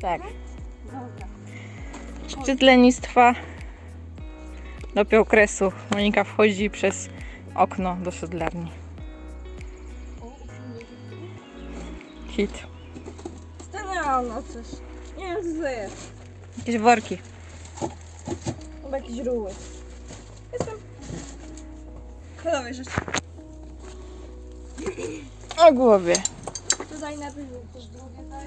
Tak. Dobra. Szczyt lenistwa. Do okresu. Monika wchodzi przez okno do siodlarni. Hit. Stanęłam na coś. Nie wiem co to jest. Jakieś worki. Chyba jakieś ruły. Jestem. Kolorowej rzeczy. O głowie. Tutaj najpierw też drugie daj.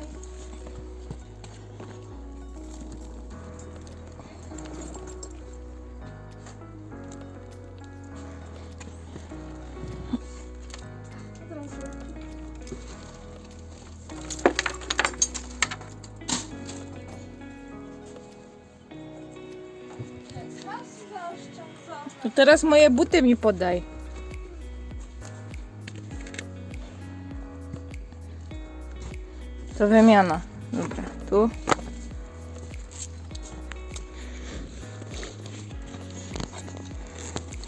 To teraz moje buty mi podaj. To wymiana. Dobra, tu.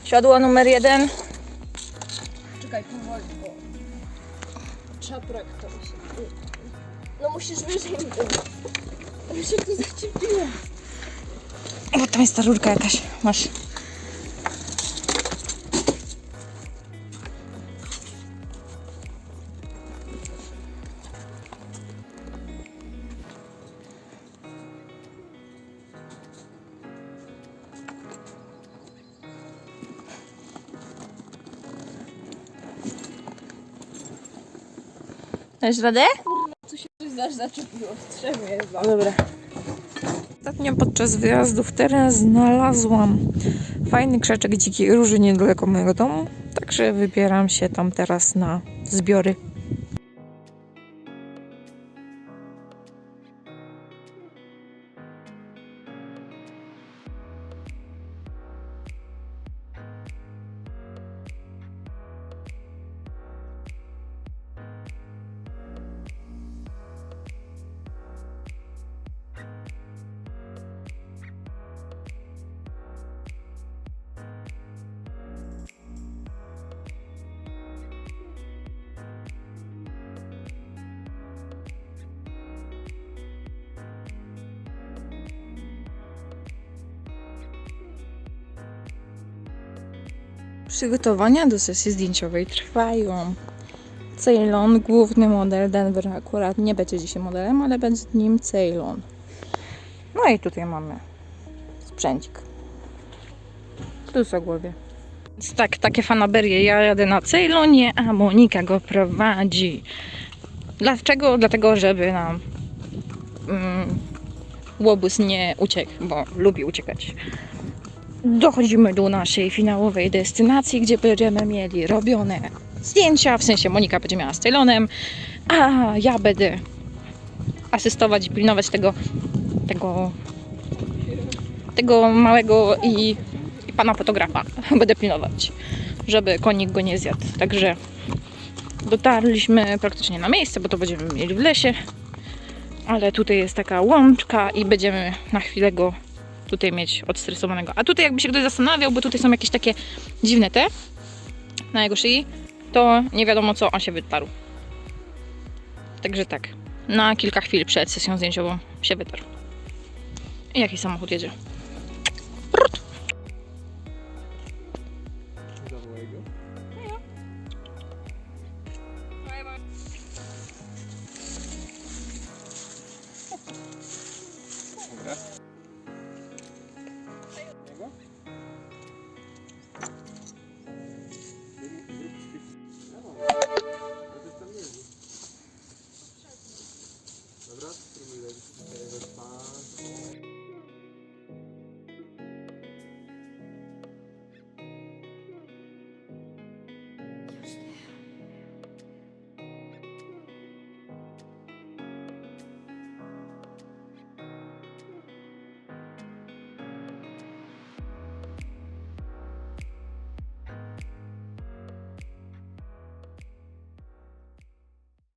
Siodło numer jeden. Czekaj, powoli, bo... Czaprak to mi się... No musisz wyżej mi to... Ja się tu zaczepiła. Tam jest ta rurka jakaś. Masz. Dasz radę? Tu się coś zaczepiło w strzemie chyba. Dobra. Ostatnio podczas wyjazdu w teren znalazłam fajny krzaczek dzikiej róży niedaleko mojego domu, także wybieram się tam teraz na zbiory. Przygotowania do sesji zdjęciowej trwają. Ceylon, główny model Denver akurat nie będzie dzisiaj modelem, ale będzie nim Ceylon. No i tutaj mamy sprzęcik. Tu o głowie. Więc tak, takie fanaberie. Ja jadę na Ceylonie, a Monika go prowadzi. Dlaczego? Dlatego, żeby nam mm, łobuz nie uciekł, bo lubi uciekać. Dochodzimy do naszej finałowej destynacji, gdzie będziemy mieli robione zdjęcia, w sensie Monika będzie miała z Ceylonem, a ja będę asystować i pilnować tego, tego, tego małego i, i pana fotografa. Będę pilnować, żeby konik go nie zjadł. Także dotarliśmy praktycznie na miejsce, bo to będziemy mieli w lesie, ale tutaj jest taka łączka i będziemy na chwilę go tutaj mieć odstresowanego. A tutaj jakby się ktoś zastanawiał, bo tutaj są jakieś takie dziwne te na jego szyi, to nie wiadomo co on się wytarł. Także tak, na kilka chwil przed sesją zdjęciową się wytarł. I jakiś samochód jedzie. Prut.